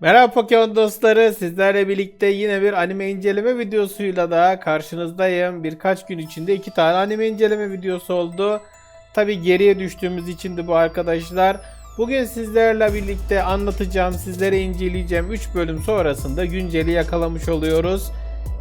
Merhaba Pokemon dostları. Sizlerle birlikte yine bir anime inceleme videosuyla daha karşınızdayım. Birkaç gün içinde iki tane anime inceleme videosu oldu. Tabi geriye düştüğümüz için de bu arkadaşlar. Bugün sizlerle birlikte anlatacağım, sizlere inceleyeceğim 3 bölüm sonrasında günceli yakalamış oluyoruz.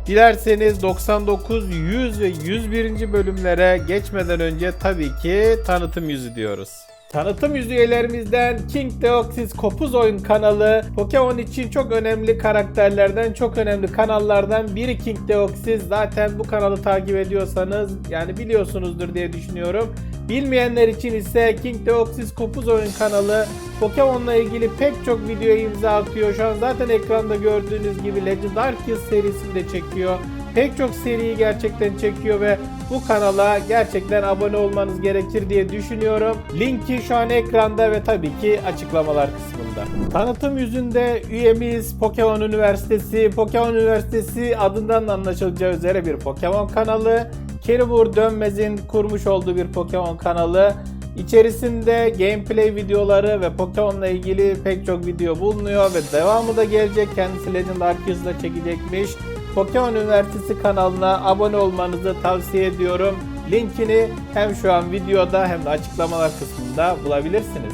Dilerseniz 99, 100 ve 101. bölümlere geçmeden önce tabii ki tanıtım yüzü diyoruz. Tanıtım yüzü üyelerimizden King Deoxys Kopuz Oyun kanalı Pokemon için çok önemli karakterlerden çok önemli kanallardan biri King Deoxys. Zaten bu kanalı takip ediyorsanız yani biliyorsunuzdur diye düşünüyorum. Bilmeyenler için ise King Deoxys Kopuz Oyun kanalı Pokemon'la ilgili pek çok videoya imza atıyor. Şu an zaten ekranda gördüğünüz gibi Legend Arceus serisini de çekiyor. Pek çok seriyi gerçekten çekiyor ve bu kanala gerçekten abone olmanız gerekir diye düşünüyorum. Linki şu an ekranda ve tabii ki açıklamalar kısmında. Tanıtım yüzünde üyemiz Pokemon Üniversitesi. Pokemon Üniversitesi adından da anlaşılacağı üzere bir Pokemon kanalı. Keribur Dönmez'in kurmuş olduğu bir Pokemon kanalı. İçerisinde gameplay videoları ve Pokemon'la ilgili pek çok video bulunuyor ve devamı da gelecek. Kendisi Legend Arceus'da çekecekmiş. Pokemon Üniversitesi kanalına abone olmanızı tavsiye ediyorum. Linkini hem şu an videoda hem de açıklamalar kısmında bulabilirsiniz.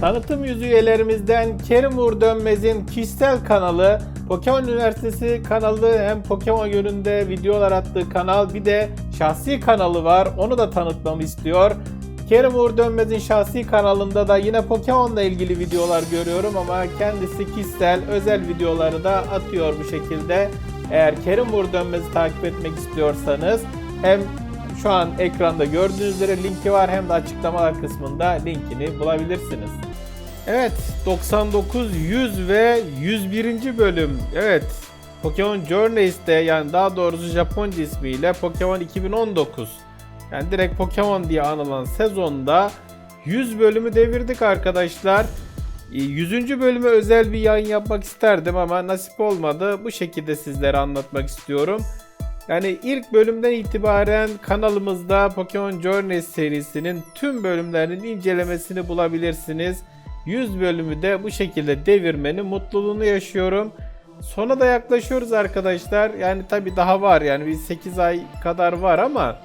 Tanıtım yüzü üyelerimizden Kerim Uğur Dönmez'in kişisel kanalı Pokemon Üniversitesi kanalı hem Pokemon yönünde videolar attığı kanal bir de şahsi kanalı var. Onu da tanıtmamı istiyor. Kerim Uğur Dönmez'in şahsi kanalında da yine Pokemon'la ilgili videolar görüyorum ama kendisi kişisel özel videoları da atıyor bu şekilde. Eğer Kerim Uğur Dönmez'i takip etmek istiyorsanız hem şu an ekranda gördüğünüz üzere linki var hem de açıklamalar kısmında linkini bulabilirsiniz. Evet 99, 100 ve 101. bölüm. Evet Pokemon Journeys'te yani daha doğrusu Japonca ismiyle Pokemon 2019. Yani direkt Pokemon diye anılan sezonda 100 bölümü devirdik arkadaşlar. 100. bölüme özel bir yayın yapmak isterdim ama nasip olmadı. Bu şekilde sizlere anlatmak istiyorum. Yani ilk bölümden itibaren kanalımızda Pokemon Journeys serisinin tüm bölümlerinin incelemesini bulabilirsiniz. 100 bölümü de bu şekilde devirmenin mutluluğunu yaşıyorum. Sona da yaklaşıyoruz arkadaşlar. Yani tabi daha var yani bir 8 ay kadar var ama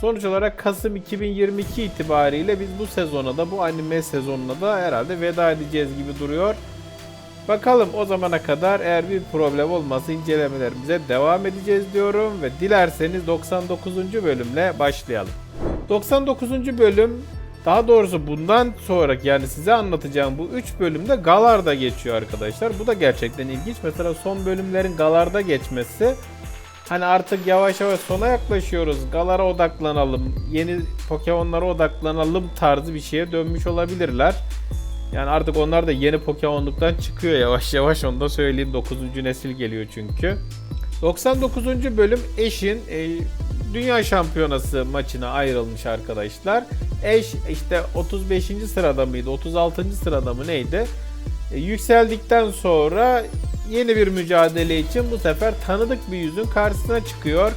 sonuç olarak Kasım 2022 itibariyle biz bu sezona da bu anime sezonuna da herhalde veda edeceğiz gibi duruyor. Bakalım o zamana kadar eğer bir problem olmazsa incelemelerimize devam edeceğiz diyorum ve dilerseniz 99. bölümle başlayalım. 99. bölüm daha doğrusu bundan sonraki yani size anlatacağım bu 3 bölümde Galar'da geçiyor arkadaşlar. Bu da gerçekten ilginç. Mesela son bölümlerin Galar'da geçmesi Hani artık yavaş yavaş sona yaklaşıyoruz. Galara odaklanalım. Yeni Pokemon'lara odaklanalım tarzı bir şeye dönmüş olabilirler. Yani artık onlar da yeni Pokemon'luktan çıkıyor yavaş yavaş onu da söyleyeyim. 9. nesil geliyor çünkü. 99. bölüm Eş'in e, Dünya Şampiyonası maçına ayrılmış arkadaşlar. Eş işte 35. sırada mıydı? 36. sırada mı neydi? E, yükseldikten sonra yeni bir mücadele için bu sefer tanıdık bir yüzün karşısına çıkıyor.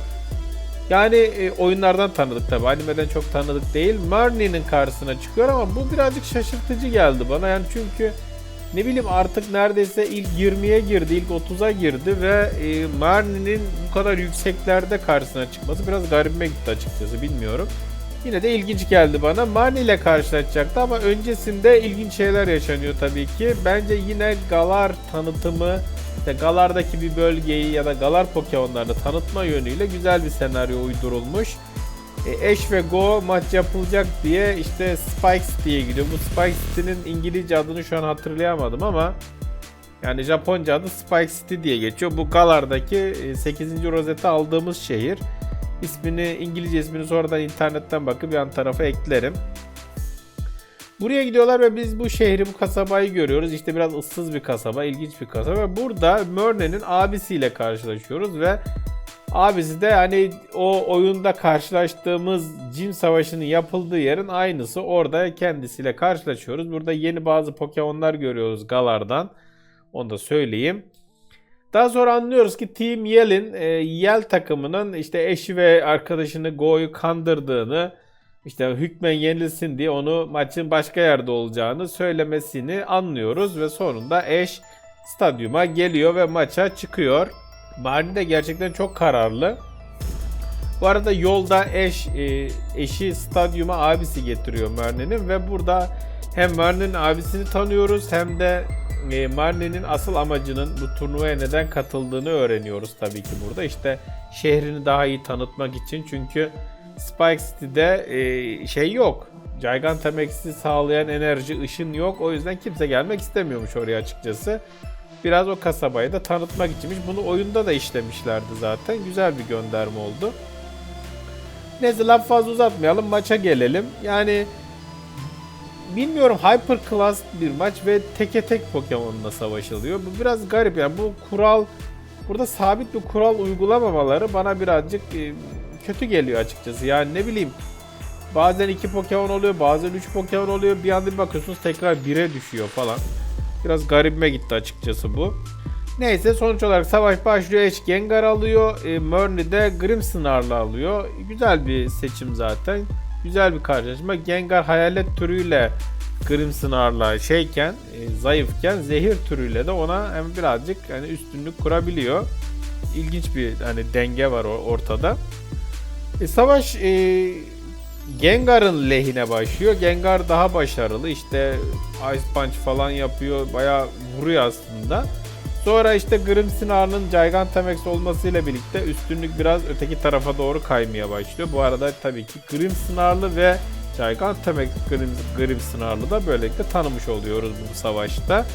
Yani e, oyunlardan tanıdık tabi animeden çok tanıdık değil. Marnie'nin karşısına çıkıyor ama bu birazcık şaşırtıcı geldi bana. Yani çünkü ne bileyim artık neredeyse ilk 20'ye girdi, ilk 30'a girdi ve e, Marnie'nin bu kadar yükseklerde karşısına çıkması biraz garibime gitti açıkçası bilmiyorum. Yine de ilginç geldi bana. Marnie ile karşılaşacaktı ama öncesinde ilginç şeyler yaşanıyor tabii ki. Bence yine Galar tanıtımı işte Galar'daki bir bölgeyi ya da Galar Pokemon'larını tanıtma yönüyle güzel bir senaryo uydurulmuş. E, Ash ve Go maç yapılacak diye işte Spike City'ye gidiyor. Bu Spike City'nin İngilizce adını şu an hatırlayamadım ama yani Japonca adı Spike City diye geçiyor. Bu Galar'daki 8. rozeti aldığımız şehir. İsmini İngilizce ismini sonradan internetten bakıp yan tarafa eklerim. Buraya gidiyorlar ve biz bu şehri, bu kasabayı görüyoruz. İşte biraz ıssız bir kasaba, ilginç bir kasaba. Ve burada Mörne'nin abisiyle karşılaşıyoruz ve abisi de hani o oyunda karşılaştığımız cin savaşının yapıldığı yerin aynısı. Orada kendisiyle karşılaşıyoruz. Burada yeni bazı Pokemon'lar görüyoruz Galar'dan. Onu da söyleyeyim. Daha sonra anlıyoruz ki Team Yell'in e, Yell takımının işte eşi ve arkadaşını Go'yu kandırdığını, işte hükmen yenilsin diye onu maçın başka yerde olacağını söylemesini anlıyoruz ve sonunda Ash stadyuma geliyor ve maça çıkıyor. Marnie de gerçekten çok kararlı. Bu arada yolda eş e, eşi stadyuma abisi getiriyor Marnie'nin ve burada hem Marnie'nin abisini tanıyoruz hem de e, Marnie'nin asıl amacının bu turnuvaya neden katıldığını öğreniyoruz tabii ki burada. İşte şehrini daha iyi tanıtmak için çünkü Spike City'de e, şey yok. Gigantamax'i sağlayan enerji, ışın yok. O yüzden kimse gelmek istemiyormuş oraya açıkçası. Biraz o kasabayı da tanıtmak içinmiş. Bunu oyunda da işlemişlerdi zaten. Güzel bir gönderme oldu. Neyse laf fazla uzatmayalım. Maça gelelim. Yani bilmiyorum hyper class bir maç ve teke tek Pokemon'la savaşılıyor. Bu biraz garip yani bu kural burada sabit bir kural uygulamamaları bana birazcık e, kötü geliyor açıkçası. Yani ne bileyim bazen iki Pokemon oluyor bazen üç Pokemon oluyor bir anda bir bakıyorsunuz tekrar 1'e düşüyor falan. Biraz garibime gitti açıkçası bu. Neyse sonuç olarak savaş başlıyor. Ash Gengar alıyor. E, Murny de Grimmsnar'la alıyor. Güzel bir seçim zaten. Güzel bir karşılaşma. Gengar hayalet türüyle Grimmsnar'la şeyken, e, zayıfken zehir türüyle de ona hem birazcık hani üstünlük kurabiliyor. İlginç bir hani denge var ortada. E, savaş e, Gengar'ın lehine başlıyor. Gengar daha başarılı. İşte Ice Punch falan yapıyor. Bayağı vuruyor aslında. Sonra işte Grimmsnar'ın Gigantamax olmasıyla birlikte üstünlük biraz öteki tarafa doğru kaymaya başlıyor. Bu arada tabii ki Grimmsnar'lı ve Gigantamax Grim, Grimmsnar'lı da böylelikle tanımış oluyoruz bu savaşta.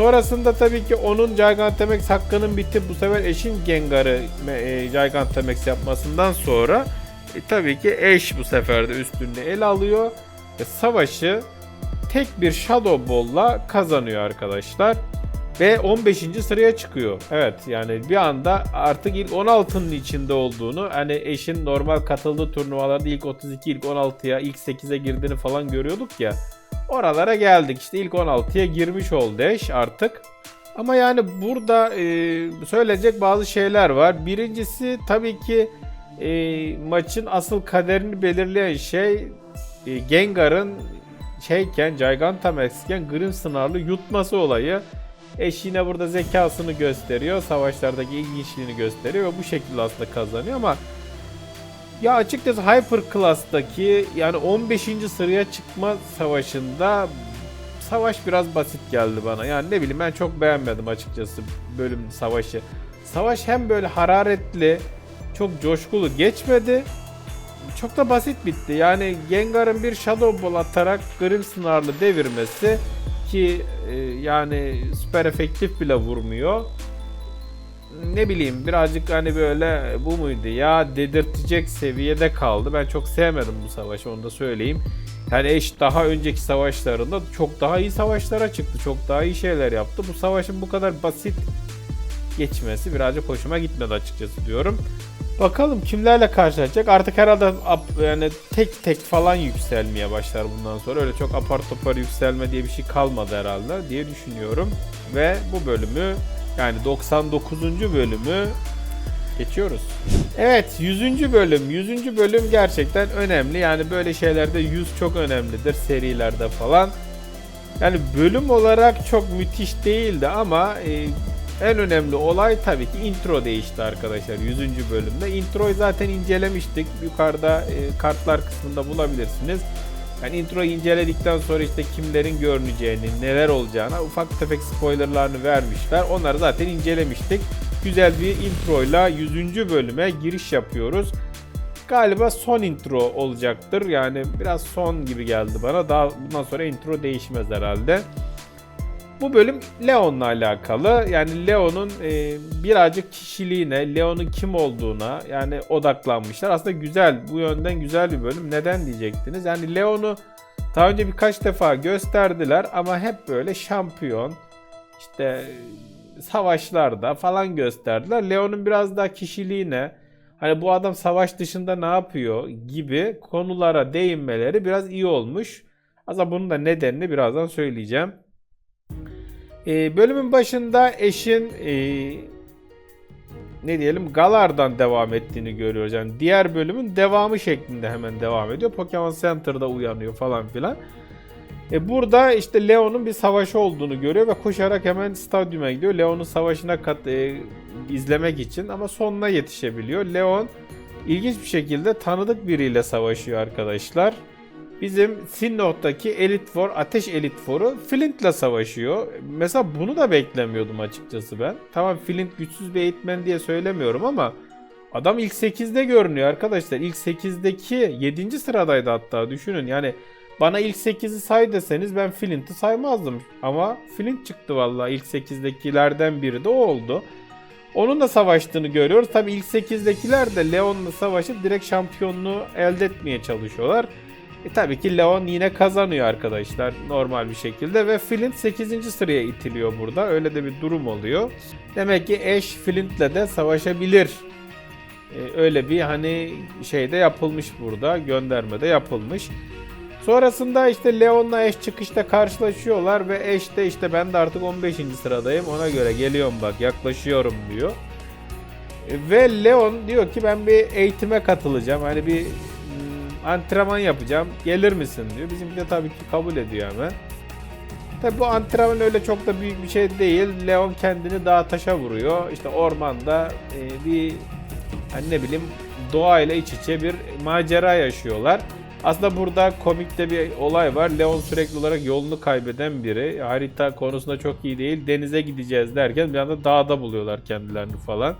Sonrasında tabii ki onun Gigantamax hakkının bitip bu sefer eşin Gengar'ı e, Gigantamax yapmasından sonra e, tabii ki eş bu sefer de üstünlüğü ele alıyor ve savaşı tek bir Shadow Ball'la kazanıyor arkadaşlar. Ve 15. sıraya çıkıyor. Evet yani bir anda artık ilk 16'nın içinde olduğunu hani eşin normal katıldığı turnuvalarda ilk 32, ilk 16'ya, ilk 8'e girdiğini falan görüyorduk ya. Oralara geldik işte ilk 16'ya girmiş oldu eş artık. Ama yani burada e, söyleyecek bazı şeyler var. Birincisi tabii ki e, maçın asıl kaderini belirleyen şey e, Gengar'ın şeyken Gigantamax'ken Grimmsnar'lı yutması olayı. Eş yine burada zekasını gösteriyor. Savaşlardaki ilginçliğini gösteriyor ve bu şekilde aslında kazanıyor ama ya açıkçası Hyper Class'taki yani 15. sıraya çıkma savaşında savaş biraz basit geldi bana. Yani ne bileyim ben çok beğenmedim açıkçası bölüm savaşı. Savaş hem böyle hararetli, çok coşkulu geçmedi. Çok da basit bitti. Yani Gengar'ın bir Shadow Ball atarak Grimmsnar'lı devirmesi ki e, yani süper efektif bile vurmuyor. Ne bileyim birazcık hani böyle bu muydu ya dedirtecek seviyede kaldı. Ben çok sevmedim bu savaşı onu da söyleyeyim. Yani eş daha önceki savaşlarında çok daha iyi savaşlara çıktı. Çok daha iyi şeyler yaptı. Bu savaşın bu kadar basit geçmesi birazcık hoşuma gitmedi açıkçası diyorum. Bakalım kimlerle karşılaşacak. Artık herhalde yani tek tek falan yükselmeye başlar bundan sonra. Öyle çok apar topar yükselme diye bir şey kalmadı herhalde diye düşünüyorum. Ve bu bölümü yani 99. bölümü geçiyoruz. Evet 100. bölüm. 100. bölüm gerçekten önemli. Yani böyle şeylerde 100 çok önemlidir serilerde falan. Yani bölüm olarak çok müthiş değildi ama e, en önemli olay tabii ki intro değişti arkadaşlar 100. bölümde. Introyu zaten incelemiştik. Yukarıda e, kartlar kısmında bulabilirsiniz. Yani introyu inceledikten sonra işte kimlerin görüneceğini, neler olacağına ufak tefek spoilerlarını vermişler. Onları zaten incelemiştik. Güzel bir introyla 100. bölüme giriş yapıyoruz. Galiba son intro olacaktır. Yani biraz son gibi geldi bana. Daha bundan sonra intro değişmez herhalde. Bu bölüm Leon'la alakalı. Yani Leon'un e, birazcık kişiliğine, Leon'un kim olduğuna yani odaklanmışlar. Aslında güzel, bu yönden güzel bir bölüm. Neden diyecektiniz? Yani Leon'u daha önce birkaç defa gösterdiler ama hep böyle şampiyon, işte savaşlarda falan gösterdiler. Leon'un biraz daha kişiliğine, hani bu adam savaş dışında ne yapıyor gibi konulara değinmeleri biraz iyi olmuş. Aslında bunun da nedenini birazdan söyleyeceğim. Ee, bölümün başında eşin e, ne diyelim Galar'dan devam ettiğini görüyoruz. Yani diğer bölümün devamı şeklinde hemen devam ediyor. Pokemon Center'da uyanıyor falan filan. E burada işte Leon'un bir savaşı olduğunu görüyor ve koşarak hemen stadyuma gidiyor. Leon'un savaşına kat, e, izlemek için ama sonuna yetişebiliyor. Leon ilginç bir şekilde tanıdık biriyle savaşıyor arkadaşlar. Bizim Sinnoh'taki Elite Four, Ateş Elite Four'u Flint'le savaşıyor. Mesela bunu da beklemiyordum açıkçası ben. Tamam Flint güçsüz bir eğitmen diye söylemiyorum ama adam ilk 8'de görünüyor arkadaşlar. İlk 8'deki 7. sıradaydı hatta düşünün. Yani bana ilk 8'i say deseniz ben Flint'i saymazdım. Ama Flint çıktı vallahi ilk 8'dekilerden biri de o oldu. Onunla savaştığını görüyoruz. Tabii ilk 8'dekiler de Leon'la savaşıp direkt şampiyonluğu elde etmeye çalışıyorlar. E tabii ki Leon yine kazanıyor arkadaşlar normal bir şekilde ve Flint 8. sıraya itiliyor burada. Öyle de bir durum oluyor. Demek ki Ash Flint'le de savaşabilir. E, öyle bir hani şeyde yapılmış burada. Gönderme de yapılmış. Sonrasında işte Leon'la Ash çıkışta karşılaşıyorlar ve Ash de işte ben de artık 15. sıradayım ona göre geliyorum bak yaklaşıyorum diyor. E, Ve Leon diyor ki ben bir eğitime katılacağım. Hani bir antrenman yapacağım. Gelir misin diyor. Bizimki de tabii ki kabul ediyor hemen. Tabi bu antrenman öyle çok da büyük bir şey değil. Leon kendini dağa taşa vuruyor. İşte ormanda e, bir hani ne bileyim doğayla iç içe bir macera yaşıyorlar. Aslında burada komikte bir olay var. Leon sürekli olarak yolunu kaybeden biri. Harita konusunda çok iyi değil. Denize gideceğiz derken bir anda dağda buluyorlar kendilerini falan.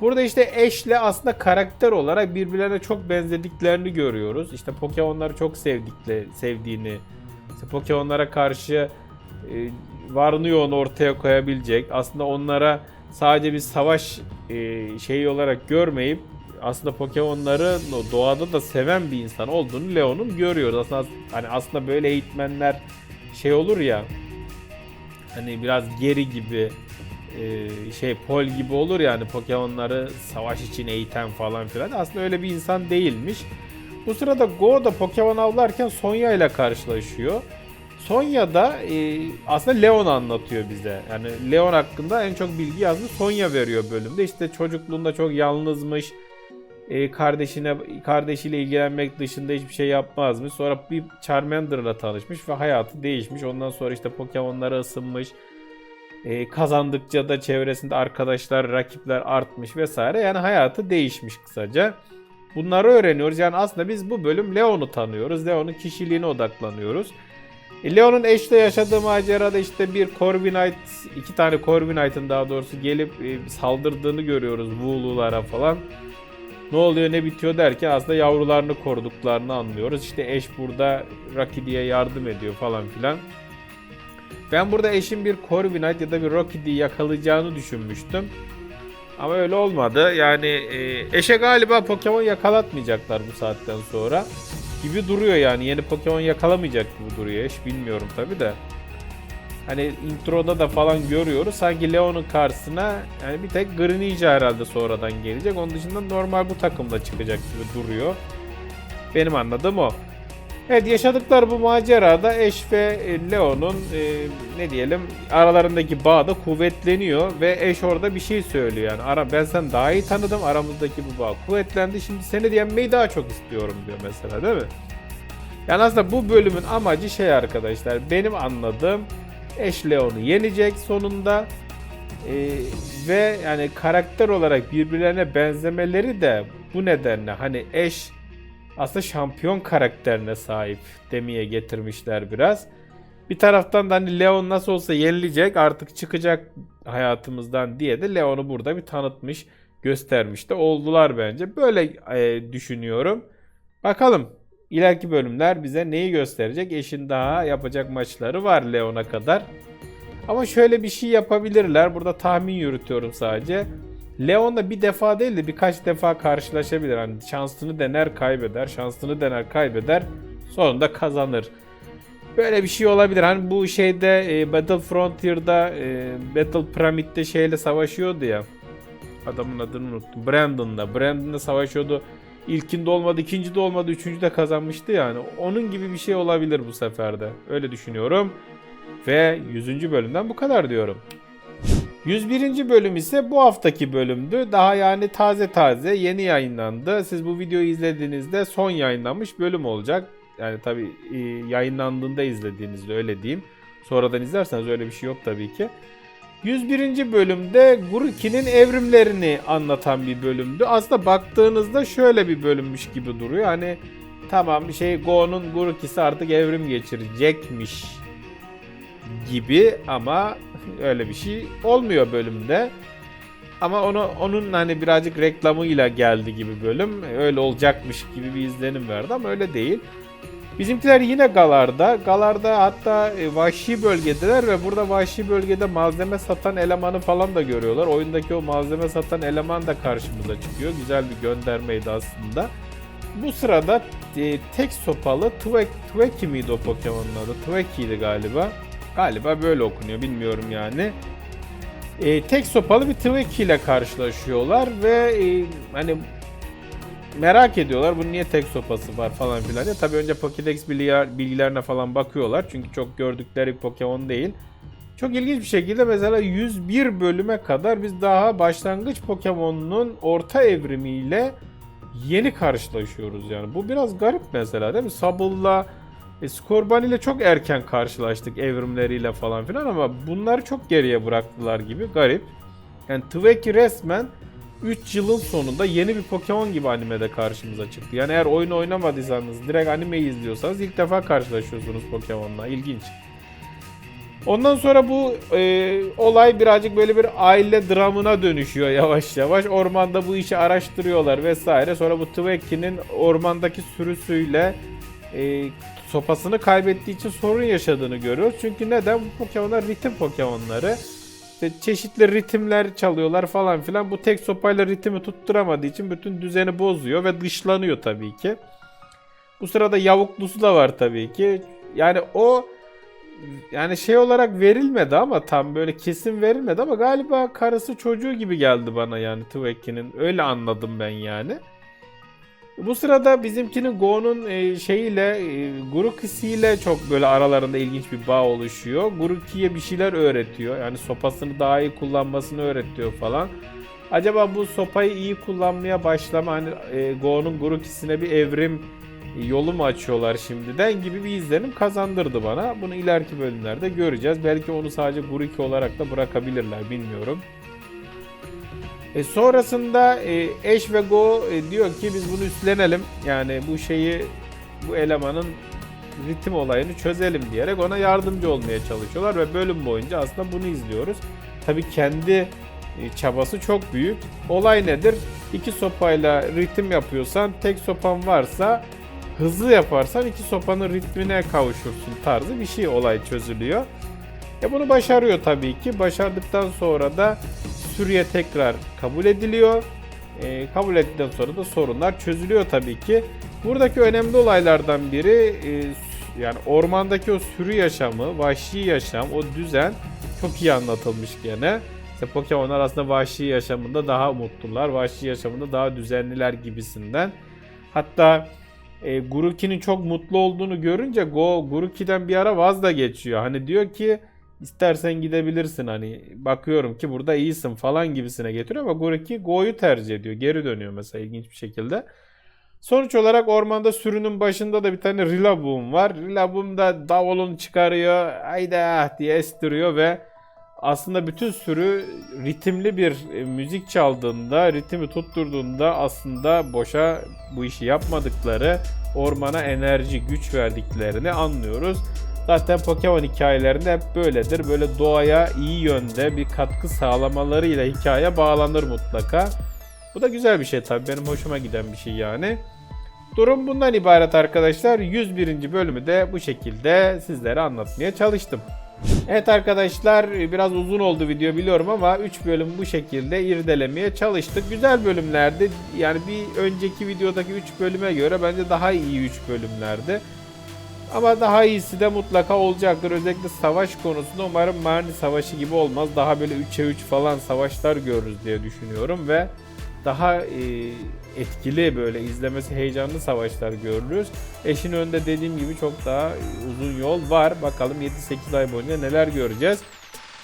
Burada işte Ash'le aslında karakter olarak birbirlerine çok benzediklerini görüyoruz. İşte Pokemon'ları çok sevdikle sevdiğini, işte Pokemon'lara karşı e, varını yoğunu ortaya koyabilecek. Aslında onlara sadece bir savaş e, şeyi olarak görmeyip aslında Pokemon'ları doğada da seven bir insan olduğunu Leon'un görüyoruz. Aslında hani aslında böyle eğitmenler şey olur ya hani biraz geri gibi e, şey Pol gibi olur yani Pokemon'ları savaş için eğiten falan filan. Aslında öyle bir insan değilmiş. Bu sırada Go da Pokemon avlarken Sonya ile karşılaşıyor. Sonya da e, aslında Leon anlatıyor bize. Yani Leon hakkında en çok bilgi aslında Sonya veriyor bölümde. İşte çocukluğunda çok yalnızmış. E, kardeşine kardeşiyle ilgilenmek dışında hiçbir şey yapmazmış. Sonra bir Charmander'la tanışmış ve hayatı değişmiş. Ondan sonra işte Pokemon'lara ısınmış. E, kazandıkça da çevresinde arkadaşlar, rakipler artmış vesaire. Yani hayatı değişmiş kısaca. Bunları öğreniyoruz. Yani aslında biz bu bölüm Leon'u tanıyoruz. Leon'un kişiliğine odaklanıyoruz. E, Leon'un eşle yaşadığı macerada işte bir Corviknight, iki tane Corviknight'ın daha doğrusu gelip e, saldırdığını görüyoruz Wooloo'lara falan. Ne oluyor ne bitiyor derken aslında yavrularını koruduklarını anlıyoruz. İşte eş burada Rockidy'ye yardım ediyor falan filan. Ben burada eşin bir Corviknight ya da bir Rockidy'yi yakalayacağını düşünmüştüm. Ama öyle olmadı. Yani e, eşe galiba Pokemon yakalatmayacaklar bu saatten sonra. Gibi duruyor yani. Yeni Pokemon yakalamayacak gibi duruyor eş. Bilmiyorum tabi de. Hani introda da falan görüyoruz. Sanki Leon'un karşısına yani bir tek Greninja herhalde sonradan gelecek. Onun dışında normal bu takımda çıkacak gibi duruyor. Benim anladığım o. Evet yaşadıkları bu macerada Ash ve Leon'un e, ne diyelim aralarındaki bağ da kuvvetleniyor ve Ash orada bir şey söylüyor yani ara ben sen daha iyi tanıdım aramızdaki bu bağ kuvvetlendi şimdi seni yenmeyi daha çok istiyorum diyor mesela değil mi? Yani aslında bu bölümün amacı şey arkadaşlar benim anladığım Ash Leon'u yenecek sonunda e, ve yani karakter olarak birbirlerine benzemeleri de bu nedenle hani Ash aslında şampiyon karakterine sahip demeye getirmişler biraz. Bir taraftan da hani Leon nasıl olsa yenilecek artık çıkacak hayatımızdan diye de Leon'u burada bir tanıtmış göstermiş de oldular bence. Böyle e, düşünüyorum. Bakalım ileriki bölümler bize neyi gösterecek? Eşin daha yapacak maçları var Leon'a kadar. Ama şöyle bir şey yapabilirler. Burada tahmin yürütüyorum sadece. Leon'la bir defa değil de birkaç defa karşılaşabilir. Hani şansını dener kaybeder, şansını dener kaybeder. Sonunda kazanır. Böyle bir şey olabilir. Hani bu şeyde e, Battle Frontier'da e, Battle Pyramid'de şeyle savaşıyordu ya. Adamın adını unuttum. Brandon'la. Brandon'la savaşıyordu. İlkinde olmadı, ikincide olmadı, üçüncüde kazanmıştı yani. Onun gibi bir şey olabilir bu seferde. Öyle düşünüyorum. Ve 100. bölümden bu kadar diyorum. 101. bölüm ise bu haftaki bölümdü. Daha yani taze taze yeni yayınlandı. Siz bu videoyu izlediğinizde son yayınlanmış bölüm olacak. Yani tabi yayınlandığında izlediğinizde öyle diyeyim. Sonradan izlerseniz öyle bir şey yok tabii ki. 101. bölümde Guruki'nin evrimlerini anlatan bir bölümdü. Aslında baktığınızda şöyle bir bölümmüş gibi duruyor. Hani tamam şey Go'nun Guruki'si artık evrim geçirecekmiş gibi ama öyle bir şey olmuyor bölümde. Ama onu onun hani birazcık reklamıyla geldi gibi bölüm. Öyle olacakmış gibi bir izlenim verdi ama öyle değil. Bizimkiler yine Galar'da. Galar'da hatta e, vahşi bölgedeler ve burada vahşi bölgede malzeme satan elemanı falan da görüyorlar. Oyundaki o malzeme satan eleman da karşımıza çıkıyor. Güzel bir göndermeydi aslında. Bu sırada e, tek sopalı Twek, Tweki miydi o Pokemon'un adı? Tweki'ydi galiba. Galiba böyle okunuyor bilmiyorum yani. E, tek sopalı bir Tweki ile karşılaşıyorlar ve e, hani merak ediyorlar bunun niye tek sopası var falan filan diye. Tabii önce Pokédex bilgiler, bilgilerine falan bakıyorlar çünkü çok gördükleri Pokemon değil. Çok ilginç bir şekilde mesela 101 bölüme kadar biz daha başlangıç Pokemon'un orta evrimiyle yeni karşılaşıyoruz yani. Bu biraz garip mesela değil mi? Sabulla e, Skorban ile çok erken karşılaştık evrimleriyle falan filan ama bunları çok geriye bıraktılar gibi garip. Yani Tveki resmen 3 yılın sonunda yeni bir Pokemon gibi animede karşımıza çıktı. Yani eğer oyunu oynamadıysanız, direkt animeyi izliyorsanız ilk defa karşılaşıyorsunuz Pokemon'la. İlginç. Ondan sonra bu e, olay birazcık böyle bir aile dramına dönüşüyor yavaş yavaş. Ormanda bu işi araştırıyorlar vesaire. Sonra bu Tveki'nin ormandaki sürüsüyle e, sopasını kaybettiği için sorun yaşadığını görüyoruz. Çünkü neden? Bu Pokemon'lar ritim Pokemon'ları. İşte çeşitli ritimler çalıyorlar falan filan. Bu tek sopayla ritmi tutturamadığı için bütün düzeni bozuyor ve dışlanıyor tabii ki. Bu sırada yavuklusu da var tabii ki. Yani o yani şey olarak verilmedi ama tam böyle kesin verilmedi ama galiba karısı çocuğu gibi geldi bana yani Tveki'nin. Öyle anladım ben yani. Bu sırada bizimkinin Go'nun e, şeyiyle e, Gurukisi'yle çok böyle aralarında ilginç bir bağ oluşuyor. Guruki'ye bir şeyler öğretiyor. Yani sopasını daha iyi kullanmasını öğretiyor falan. Acaba bu sopayı iyi kullanmaya başlama hani e, Go'nun Gurukisi'ne bir evrim yolu mu açıyorlar şimdiden gibi bir izlenim kazandırdı bana. Bunu ileriki bölümlerde göreceğiz. Belki onu sadece Guruki olarak da bırakabilirler bilmiyorum. E sonrasında e, Ash ve Go e, diyor ki biz bunu üstlenelim. Yani bu şeyi bu elemanın ritim olayını çözelim diyerek ona yardımcı olmaya çalışıyorlar ve bölüm boyunca aslında bunu izliyoruz. Tabii kendi e, çabası çok büyük. Olay nedir? İki sopayla ritim yapıyorsan, tek sopan varsa hızlı yaparsan iki sopanın ritmine kavuşursun tarzı bir şey olay çözülüyor. E bunu başarıyor tabii ki. Başardıktan sonra da sürüye tekrar kabul ediliyor. E, kabul ettikten sonra da sorunlar çözülüyor tabii ki. Buradaki önemli olaylardan biri e, yani ormandaki o sürü yaşamı, vahşi yaşam, o düzen çok iyi anlatılmış gene. İşte Pokemon'lar aslında vahşi yaşamında daha mutlular, vahşi yaşamında daha düzenliler gibisinden. Hatta e, Guruki'nin çok mutlu olduğunu görünce Go Guruki'den bir ara vaz da geçiyor. Hani diyor ki İstersen gidebilirsin hani bakıyorum ki burada iyisin falan gibisine getiriyor ama Goriki Go'yu tercih ediyor. Geri dönüyor mesela ilginç bir şekilde. Sonuç olarak ormanda sürünün başında da bir tane Rillaboom var. Rillaboom da davulunu çıkarıyor. Hayda diye estiriyor ve aslında bütün sürü ritimli bir e, müzik çaldığında, ritmi tutturduğunda aslında boşa bu işi yapmadıkları, ormana enerji, güç verdiklerini anlıyoruz. Zaten Pokemon hikayelerinde hep böyledir. Böyle doğaya iyi yönde bir katkı sağlamalarıyla hikaye bağlanır mutlaka. Bu da güzel bir şey tabii. Benim hoşuma giden bir şey yani. Durum bundan ibaret arkadaşlar. 101. bölümü de bu şekilde sizlere anlatmaya çalıştım. Evet arkadaşlar biraz uzun oldu video biliyorum ama 3 bölüm bu şekilde irdelemeye çalıştık. Güzel bölümlerdi. Yani bir önceki videodaki 3 bölüme göre bence daha iyi 3 bölümlerdi. Ama daha iyisi de mutlaka olacaktır. Özellikle savaş konusunda umarım Marni Savaşı gibi olmaz. Daha böyle 3'e 3 falan savaşlar görürüz diye düşünüyorum ve daha e, etkili böyle izlemesi heyecanlı savaşlar görürüz. Eşin önünde dediğim gibi çok daha uzun yol var. Bakalım 7-8 ay boyunca neler göreceğiz.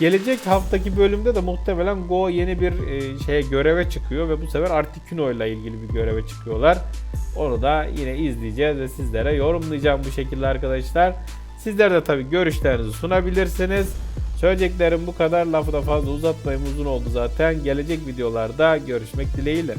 Gelecek haftaki bölümde de muhtemelen Go yeni bir e, şeye göreve çıkıyor ve bu sefer Articuno ile ilgili bir göreve çıkıyorlar. Onu da yine izleyeceğiz ve sizlere yorumlayacağım bu şekilde arkadaşlar. Sizler de tabii görüşlerinizi sunabilirsiniz. Söyleyeceklerim bu kadar. Lafı da fazla uzatmayayım uzun oldu zaten. Gelecek videolarda görüşmek dileğiyle.